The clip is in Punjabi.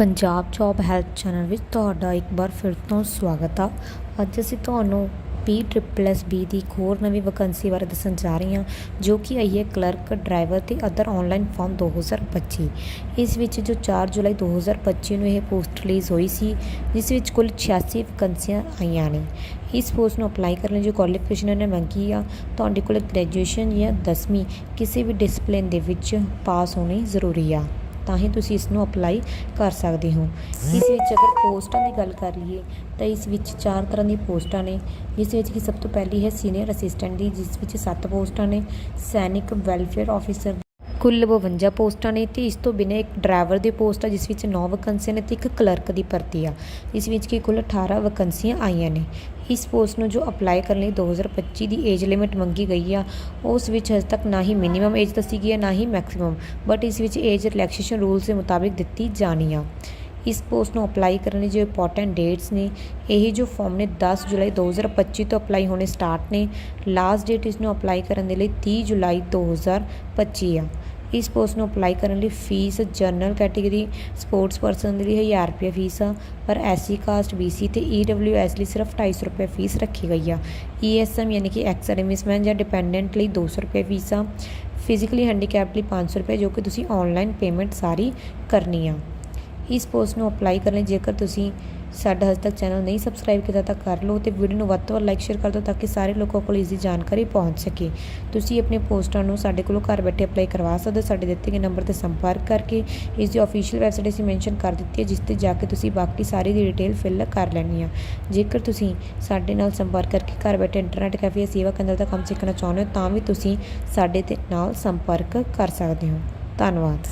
ਪੰਜਾਬ ਜੋਬ ਹੈਲਪ ਚੈਨਲ ਵਿੱਚ ਤੁਹਾਡਾ ਇੱਕ ਵਾਰ ਫਿਰ ਤੋਂ ਸਵਾਗਤ ਆ। ਅੱਜ ਅਸੀਂ ਤੁਹਾਨੂੰ ਪੀ ਟ੍ਰਿਪਲ ਐਸ ਬੀ ਦੀ ਇੱਕ ਹੋਰ ਨਵੀਂ ਵੈਕੈਂਸੀ ਬਾਰੇ ਦੱਸਣ ਜਾ ਰਹੀ ਹਾਂ, ਜੋ ਕਿ ਆਈ ਹੈ ਕਲਰਕ ਡਰਾਈਵਰ ਤੇ ਅਦਰ ਆਨਲਾਈਨ ਫਾਰਮ 2025 ਇਸ ਵਿੱਚ ਜੋ 4 ਜੁਲਾਈ 2025 ਨੂੰ ਇਹ ਪੋਸਟ ਰਿਲੀਜ਼ ਹੋਈ ਸੀ, ਜਿਸ ਵਿੱਚ ਕੁੱਲ 86 ਵੈਕੈਂਸੀਆਂ ਆਈਆਂ ਨੇ। ਇਸ ਪੋਸਟ ਨੂੰ ਅਪਲਾਈ ਕਰਨ ਲਈ ਜੋ ਕੁਆਲੀਫਿਕੇਸ਼ਨ ਇਹਨੇ ਮੰਗੀ ਆ, ਤੁਹਾਡੇ ਕੋਲ ਗ੍ਰੈਜੂਏਸ਼ਨ ਜਾਂ 10ਵੀਂ ਕਿਸੇ ਵੀ ਡਿਸਪਲਿਨ ਦੇ ਵਿੱਚ ਪਾਸ ਹੋਣੀ ਜ਼ਰੂਰੀ ਆ। ਤਾਂ ਹੀ ਤੁਸੀਂ ਇਸ ਨੂੰ ਅਪਲਾਈ ਕਰ ਸਕਦੇ ਹੋ। ਇਸ ਵਿੱਚ ਅਗਰ ਪੋਸਟਾਂ ਦੀ ਗੱਲ ਕਰ ਲਈਏ, ਤਾਂ ਇਸ ਵਿੱਚ ਚਾਰ ਤਰ੍ਹਾਂ ਦੀਆਂ ਪੋਸਟਾਂ ਨੇ। ਜਿਸ ਵਿੱਚ ਕਿ ਸਭ ਤੋਂ ਪਹਿਲੀ ਹੈ ਸੀਨੀਅਰ ਅਸਿਸਟੈਂਟ ਦੀ, ਜਿਸ ਵਿੱਚ 7 ਪੋਸਟਾਂ ਨੇ। ਸੈਨਿਕ ਵੈਲਫੇਅਰ ਆਫੀਸਰ ਕੁੱਲ 52 ਪੋਸਟਾਂ ਨੇ ਤੇ ਇਸ ਤੋਂ ਬਿਨਾਂ ਇੱਕ ਡਰਾਈਵਰ ਦੀ ਪੋਸਟ ਆ, ਜਿਸ ਵਿੱਚ 9 ਵੈਕੈਂਸੀਆਂ ਨੇ ਤੇ ਇੱਕ ਕਲਰਕ ਦੀ ਭਰਤੀ ਆ। ਇਸ ਵਿੱਚ ਕਿ ਕੁੱਲ 18 ਵੈਕੈਂਸੀਆਂ ਆਈਆਂ ਨੇ। ਇਸ ਪੋਸਟ ਨੂੰ ਜੋ ਅਪਲਾਈ ਕਰਨ ਲਈ 2025 ਦੀ ਏਜ ਲਿਮਿਟ ਮੰਗੀ ਗਈ ਆ, ਉਸ ਵਿੱਚ ਹਜੇ ਤੱਕ ਨਾ ਹੀ ਮਿਨੀਮਮ ਏਜ ਦੱਸੀ ਗਈ ਹੈ ਨਾ ਹੀ ਮੈਕਸਿਮਮ, ਬਟ ਇਸ ਵਿੱਚ ਏਜ ਰਿਲੈਕਸੇਸ਼ਨ ਰੂਲਸ ਦੇ ਮੁਤਾਬਿਕ ਦਿੱਤੀ ਜਾਣੀ ਆ। ਇਸ ਪੋਸਟ ਨੂੰ ਅਪਲਾਈ ਕਰਨ ਲਈ ਜੋ ਇੰਪੋਰਟੈਂਟ ਡੇਟਸ ਨੇ, ਇਹ ਜੋ ਫਾਰਮ ਨੇ 10 ਜੁਲਾਈ 2025 ਤੋਂ ਅਪਲਾਈ ਹੋਣੇ ਸਟਾਰਟ ਨੇ, ਲਾਸਟ ਡੇਟ ਇਸ ਨੂੰ ਅਪਲਾਈ ਕਰਨ ਦੇ ਲਈ 30 ਜੁਲਾਈ 2025 ਆ। ਇਸ ਪੋਸਟ ਨੂੰ ਅਪਲਾਈ ਕਰਨ ਲਈ fee general category sports person ਦੇ ਲਈ 1000 ਰੁਪਏ ਫੀਸ ਆ, ਪਰ ਐਸਸੀ ਕਾਸਟ ਬੀਸੀ ਤੇ ਈਡਬਲਯੂਐਸ ਲਈ ਸਿਰਫ 250 ਰੁਪਏ ਫੀਸ ਰੱਖੀ ਗਈ ਆ। ਈਐਸਐਮ ਯਾਨੀ ਕਿ ਐਕਸ ਸਰਵਿਸਮੈਨ ਜਾਂ ਡਿਪੈਂਡੈਂਟ ਲਈ 200 ਰੁਪਏ ਫੀਸ ਆ ਫਿਜ਼ੀਕਲੀ ਹੈਂਡੀਕੈਪ ਲਈ 500 ਰੁਪਏ, ਜੋ ਕਿ ਤੁਸੀਂ ਆਨਲਾਈਨ ਪੇਮੈਂਟ ਸਾਰੀ ਕਰਨੀ ਆ। ਇਸ ਪੋਸਟ ਨੂੰ ਅਪਲਾਈ ਕਰਨ ਲਈ ਜੇਕਰ ਤੁਸੀਂ ਸਾਡਾ ਹਜੇ ਤੱਕ ਚੈਨਲ ਨਹੀਂ ਸਬਸਕ੍ਰਾਈਬ ਕੀਤਾ ਤਾਂ ਕਰ ਲਓ ਤੇ ਵੀਡੀਓ ਨੂੰ ਵੱਧ ਤੋਂ ਵੱਧ ਲਾਈਕ ਸ਼ੇਅਰ ਕਰ ਦਿਓ ਤਾਂ ਕਿ ਸਾਰੇ ਲੋਕਾਂ ਕੋਲ ਇਸ ਦੀ ਜਾਣਕਾਰੀ ਪਹੁੰਚ ਸਕੇ। ਤੁਸੀਂ ਆਪਣੇ ਪੋਸਟਾਂ ਨੂੰ ਸਾਡੇ ਕੋਲੋਂ ਘਰ ਬੈਠੇ ਅਪਲਾਈ ਕਰਵਾ ਸਕਦੇ ਹੋ, ਸਾਡੇ ਦਿੱਤੇ ਗਏ ਨੰਬਰ ਤੇ ਸੰਪਰਕ ਕਰਕੇ ਇਸ ਦੀ ਅਫੀਸ਼ੀਅਲ ਵੈਬਸਾਈਟ ਅਸੀਂ ਮੈਂਸ਼ਨ ਕਰ ਦਿੱਤੀ ਹੈ, ਜਿਸ ਤੇ ਜਾ ਕੇ ਤੁਸੀਂ ਬਾਕੀ ਸਾਰੀ ਦੀ ਡਿਟੇਲ ਫਿਲ ਕਰ ਲੈਣੀ ਆ। ਜੇਕਰ ਤੁਸੀਂ ਸਾਡੇ ਨਾਲ ਸੰਪਰਕ ਕਰਕੇ ਘਰ ਬੈਠੇ ਇੰਟਰਨੈਟ ਕੈਫੇ ਸੇਵਾ ਕੇਂਦਰ ਦਾ ਕੰਮ ਸਿੱਖਣਾ ਚਾਹੁੰਦੇ ਹੋ, ਤਾਂ ਵੀ ਤੁਸੀਂ ਸਾਡੇ ਦੇ ਨਾਲ ਸੰਪਰਕ ਕਰ ਸਕਦੇ ਹੋ। ਧੰਨਵਾਦ।